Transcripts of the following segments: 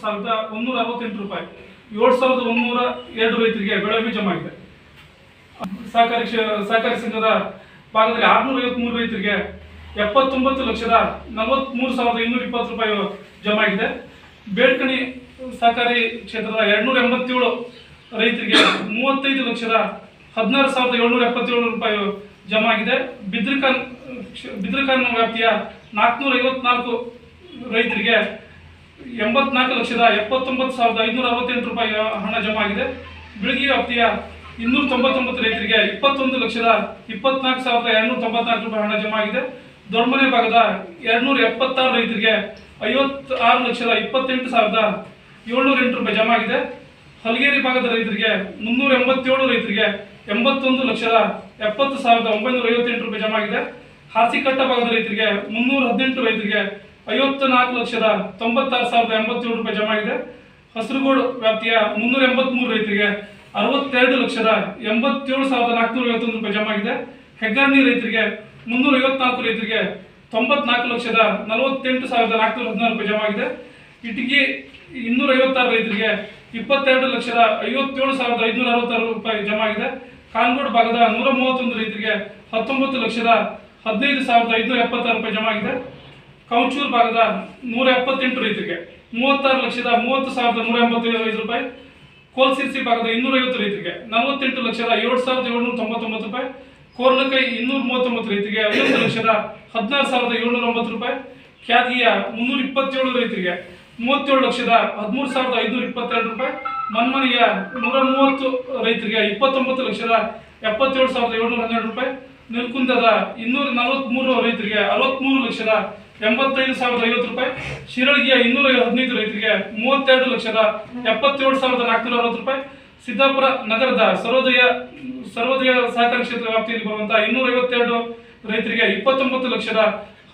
ಸಾವಿರದ ಒಂದೂರ ಅರವತ್ತೆಂಟು ರೂಪಾಯಿ. ಏಳು ಸಾವಿರದ ಒಂದೂರ ಎರಡು ರೈತರಿಗೆ ಬೆಳೆ ಜಮಾ ಆಗಿದೆ ಸಹಕಾರಿ ಸಹಕಾರಿ ಸಂಘದ ಭಾಗದಲ್ಲಿ ಆರುನೂರ ಐವತ್ಮೂರು ರೈತರಿಗೆ ಎಪ್ಪತ್ತೊಂಬತ್ತು ಲಕ್ಷದ ನಲವತ್ಮೂರು ಸಾವಿರದ ಇನ್ನೂರ ಇಪ್ಪತ್ತು ರೂಪಾಯಿ ಜಮಾಗಿದೆ ಬೇಡ್ಕಣಿ ಸಹಕಾರಿ ಕ್ಷೇತ್ರದ ಎರಡ್ನೂರ ಎಂಬತ್ತೇಳು ರೈತರಿಗೆ ಮೂವತ್ತೈದು ಲಕ್ಷದ ಹದಿನಾರು ಸಾವಿರದ ಏಳ್ನೂರ ಎಪ್ಪತ್ತೇಳು ರೂಪಾಯಿ ಜಮಾಗಿದೆ ಬಿದ್ರಿಕಾನ್ ಕ್ಷ- ಬಿದ್ರಿಕಾನ್ ವ್ಯಾಪ್ತಿಯ ನಾಲ್ಕುನೂರ ಐವತ್ನಾಲ್ಕು ರೈತರಿಗೆ ಎಂಬತ್ನಾಲ್ಕು ಲಕ್ಷದ ಎಪ್ಪತ್ತೊಂಬತ್ತು ಸಾವಿರದ ಐನೂರ ಅರವತ್ತೆಂಟು ರೂಪಾಯಿ ಹಣ ಜಮಾ ಆಗಿದೆ ಬಿಳಗಿ ವ್ಯಾಪ್ತಿಯ ಇನ್ನೂರ ತೊಂಬತ್ತೊಂಬತ್ತು ರೈತರಿಗೆ ಇಪ್ಪತ್ತೊಂದು ಲಕ್ಷದ ಇಪ್ಪತ್ನಾಲ್ಕು ಸಾವಿರದ ಎರಡ್ನೂರ ತೊಂಬತ್ನಾಲ್ಕು ರೂಪಾಯಿ ಹಣ ಜಮಾ ಆಗಿದೆ ದೊಡ್ಡಮನೆ ಭಾಗದ ಎರಡ್ನೂರ ಎಪ್ಪತ್ತಾರು ರೈತರಿಗೆ ಐವತ್ತಾರು ಲಕ್ಷದ ಇಪ್ಪತ್ತೆಂಟು ಸಾವಿರದ ಏಳ್ನೂರ ಎಂಟು ರೂಪಾಯಿ ಜಮಾ ಆಗಿದೆ ಹಲಗೇರಿ ಭಾಗದ ರೈತರಿಗೆ ಮುನ್ನೂರ ಎಂಬತ್ತೇಳು ರೈತರಿಗೆ ಎಂಬತ್ತೊಂದು ಲಕ್ಷದ ಎಪ್ಪತ್ತು ಸಾವಿರದ ಒಂಬೈನೂರ ಐವತ್ತೆಂಟು ರೂಪಾಯಿ ಜಮಾ ಆಗಿದೆ ಹಾಸಿಕಟ್ಟ ಭಾಗದ ರೈತರಿಗೆ ಮುನ್ನೂರ ಹದಿನೆಂಟು ರೈತರಿಗೆ ಐವತ್ತು ನಾಲ್ಕು ಲಕ್ಷದ ತೊಂಬತ್ತಾರು ಸಾವಿರದ ಎಂಬತ್ತೇಳು ರೂಪಾಯಿ ಜಮಾ ಆಗಿದೆ ಹಸಿರುಗೋಡು ವ್ಯಾಪ್ತಿಯ ಮುನ್ನೂರ ಎಂಬತ್ಮೂರು ರೈತರಿಗೆ ಅರವತ್ತೆರಡು ಲಕ್ಷದ ಎಂಬತ್ತೇಳು ಸಾವಿರದ ನಾಲ್ಕುನೂರ ಐವತ್ತೊಂದು ರೂಪಾಯಿ ಜಮಾ ಆಗಿದೆ. ಹೆಗ್ಗಾರ್ನಿ ರೈತರಿಗೆ ಮುನ್ನೂರ ಐವತ್ನಾಲ್ಕು ರೈತರಿಗೆ ತೊಂಬತ್ನಾಲ್ಕು ಲಕ್ಷದ ನಲವತ್ತೆಂಟು ಸಾವಿರದ ನಾಲ್ಕುನೂರ ಹದಿನಾರು ರೂಪಾಯಿ ಜಮಾ ಆಗಿದೆ. ಇಟಗಿ ಇನ್ನೂರ ಐವತ್ತಾರು ರೈತರಿಗೆ ಇಪ್ಪತ್ತೆರಡು ಲಕ್ಷದ ಐವತ್ತೇಳು ಸಾವಿರದ ಐದುನೂರ ಅರವತ್ತಾರು ರೂಪಾಯಿ ಜಮಾ ಆಗಿದೆ. ಕಾನ್ಗೋಡ್ ಭಾಗದ ನೂರ ಮೂವತ್ತೊಂದು ರೈತರಿಗೆ ಹತ್ತೊಂಬತ್ತು ಲಕ್ಷದ ಹದಿನೈದು ಸಾವಿರದ ಐದುನೂರ ಎಪ್ಪತ್ತಾರು ರೂಪಾಯಿ ಜಮಾ ಆಗಿದೆ. ಕೌಚೂರು ಭಾಗದ ನೂರ ಎಪ್ಪತ್ತೆಂಟು ರೈತರಿಗೆ ಮೂವತ್ತಾರು ಲಕ್ಷದ ಮೂವತ್ತು ಸಾವಿರದ ನೂರ ಎಂಬತ್ತೈದು ರೂಪಾಯಿ. ಕೋಲ್ಸಿರ್ಸಿ ಭಾಗದ ಇನ್ನೂರೈವತ್ತು ರೈತರಿಗೆ ನಲವತ್ತೆಂಟು ಲಕ್ಷದ ಏಳು ಸಾವಿರದ ಏಳ್ನೂರ ತೊಂಬತ್ತೊಂಬತ್ತು ರೂಪಾಯಿ. ಕೋರ್ಲಕೈ ಇನ್ನೂರ ಮೂವತ್ತೊಂಬತ್ತು ರೈತರಿಗೆ ಐವತ್ತು ಲಕ್ಷದ ಹದಿನಾರು ಸಾವಿರದ ಏಳ್ನೂರ ಒಂಬತ್ತು ರೂಪಾಯಿ. ಖ್ಯಾತಿಯ ಮುನ್ನೂರ ಇಪ್ಪತ್ತೇಳು ರೈತರಿಗೆ ಮೂವತ್ತೇಳು ಲಕ್ಷದ ಹದಿಮೂರು ಸಾವಿರದ ಐದುನೂರ ಇಪ್ಪತ್ತೆರಡು ರೂಪಾಯಿ. ಮನ್ಮನೆಯ ನೂರ ಮೂವತ್ತು ರೈತರಿಗೆ ಇಪ್ಪತ್ತೊಂಬತ್ತು ಲಕ್ಷದ ಎಪ್ಪತ್ತೇಳು ಸಾವಿರದ ಏಳ್ನೂರ ಹನ್ನೆರಡು ರೂಪಾಯಿ. ನಿಲ್ಕುಂದದ ಇನ್ನೂರ ನಲವತ್ತ್ಮೂರು ರೈತರಿಗೆ ಅರವತ್ಮೂರು ಲಕ್ಷದ ಎಂಬತ್ತೈದು ಸಾವಿರದ ಐವತ್ತು ರೂಪಾಯಿ ಶಿರಳಿಗೆಯ ಇನ್ನೂರ ಹದಿನೈದು ರೈತರಿಗೆ ಮೂವತ್ತೆರಡು ಲಕ್ಷದ ಎಪ್ಪತ್ತೇಳು ಸಾವಿರದ ನಾಲ್ಕುನೂರ ಅರವತ್ತು ರೂಪಾಯಿ, ಸಿದ್ದಾಪುರ ನಗರದ ಸರ್ವೋದಯ ಸರ್ವೋದಯ ಸಹಕಾರ ಕ್ಷೇತ್ರ ವ್ಯಾಪ್ತಿಯಲ್ಲಿ ಬರುವಂತಹ ಇನ್ನೂರ ಐವತ್ತೆರಡು ರೈತರಿಗೆ ಇಪ್ಪತ್ತೊಂಬತ್ತು ಲಕ್ಷದ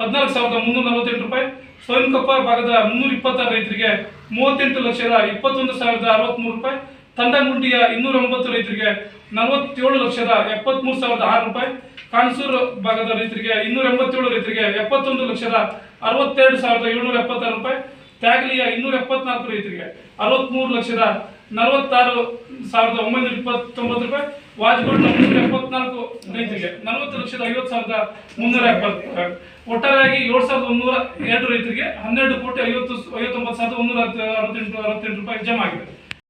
ಹದಿನಾಲ್ಕು ಸಾವಿರದ ಮುನ್ನೂರ ನಲವತ್ತೆಂಟು ರೂಪಾಯಿ ಸೋನ್ಕೊಪ್ಪ ಭಾಗದ ಮುನ್ನೂರ ಇಪ್ಪತ್ತಾರು ರೈತರಿಗೆ ಮೂವತ್ತೆಂಟು ಲಕ್ಷದ ಇಪ್ಪತ್ತೊಂದು ಸಾವಿರದ ಅರವತ್ತ್ಮೂರು ರೂಪಾಯಿ, ತಂಡಗುಂಡಿಯ ಇನ್ನೂರ ಒಂಬತ್ತು ರೈತರಿಗೆ ನಲವತ್ತೇಳು ಲಕ್ಷದ ಎಪ್ಪತ್ಮೂರು ಸಾವಿರದ ಆರು ರೂಪಾಯಿ ಕಾನ್ಸೂರು ಭಾಗದ ರೈತರಿಗೆ ಇನ್ನೂರ ಎಂಬತ್ತೇಳು ರೈತರಿಗೆ ಎಪ್ಪತ್ತೊಂದು ಲಕ್ಷದ ಅರವತ್ತೆರಡು ಸಾವಿರದ ಏಳ್ನೂರ ಎಪ್ಪತ್ತಾರು ರೂಪಾಯಿ. ತ್ಯಾಗಲಿಯ ಇನ್ನೂರ ಎಪ್ಪತ್ನಾಲ್ಕು ರೈತರಿಗೆ ಅರವತ್ಮೂರು ಲಕ್ಷದ ನಲವತ್ತಾರು ಸಾವಿರದ ಒಂಬೈನೂರ ಇಪ್ಪತ್ತೊಂಬತ್ತು ರೂಪಾಯಿ. ವಾಜಪೇಯಿ ಮುನ್ನೂರ ಎಪ್ಪತ್ನಾಲ್ಕು ರೈತರಿಗೆ ನಲವತ್ತು ಲಕ್ಷದ ಐವತ್ತು ಸಾವಿರದ ಮುನ್ನೂರ ಎಪ್ಪತ್ತು ಒಟ್ಟಾರೆಯಾಗಿ ಏಳು ಸಾವಿರದ ಒಂದೂರ ಎರಡು ರೈತರಿಗೆ ಹನ್ನೆರಡು ಕೋಟಿ ಐವತ್ತು, ಐವತ್ತೊಂಬತ್ತು ಸಾವಿರದ ಒಂದೂರ ಅರವತ್ತೆಂಟು ಅರವತ್ತೆಂಟು ರೂಪಾಯಿ ಜಮಾ ಆಗಿದೆ.